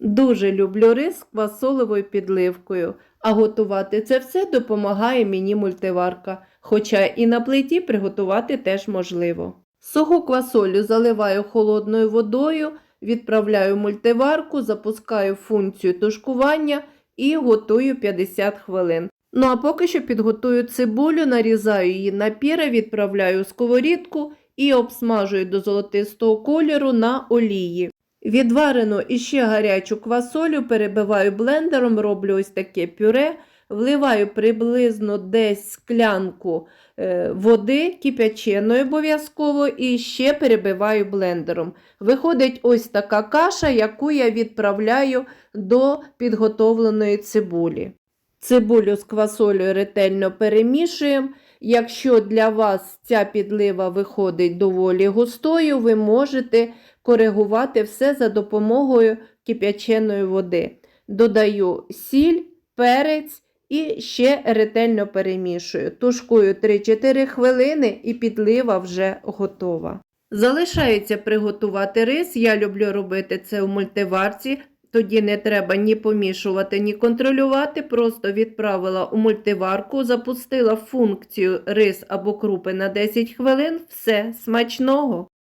Дуже люблю рис з квасолевою підливкою, а готувати це все допомагає мені мультиварка, хоча і на плиті приготувати теж можливо. Суху квасолю заливаю холодною водою, відправляю мультиварку, запускаю функцію тушкування і готую 50 хвилин. Ну а поки що підготую цибулю, нарізаю її на піре, відправляю у сковорідку і обсмажую до золотистого кольору на олії. Відварену і ще гарячу квасолю перебиваю блендером, роблю ось таке пюре, вливаю приблизно десь склянку е, води кип'яченої обов'язково і ще перебиваю блендером. Виходить ось така каша, яку я відправляю до підготовленої цибулі. Цибулю з квасолею ретельно перемішуємо. Якщо для вас ця підлива виходить доволі густою, ви можете коригувати все за допомогою кип'яченої води. Додаю сіль, перець і ще ретельно перемішую. Тушкую 3-4 хвилини і підлива вже готова. Залишається приготувати рис. Я люблю робити це в мультиварці. Тоді не треба ні помішувати, ні контролювати. Просто відправила у мультиварку, запустила функцію рис або крупи на 10 хвилин. Все смачного.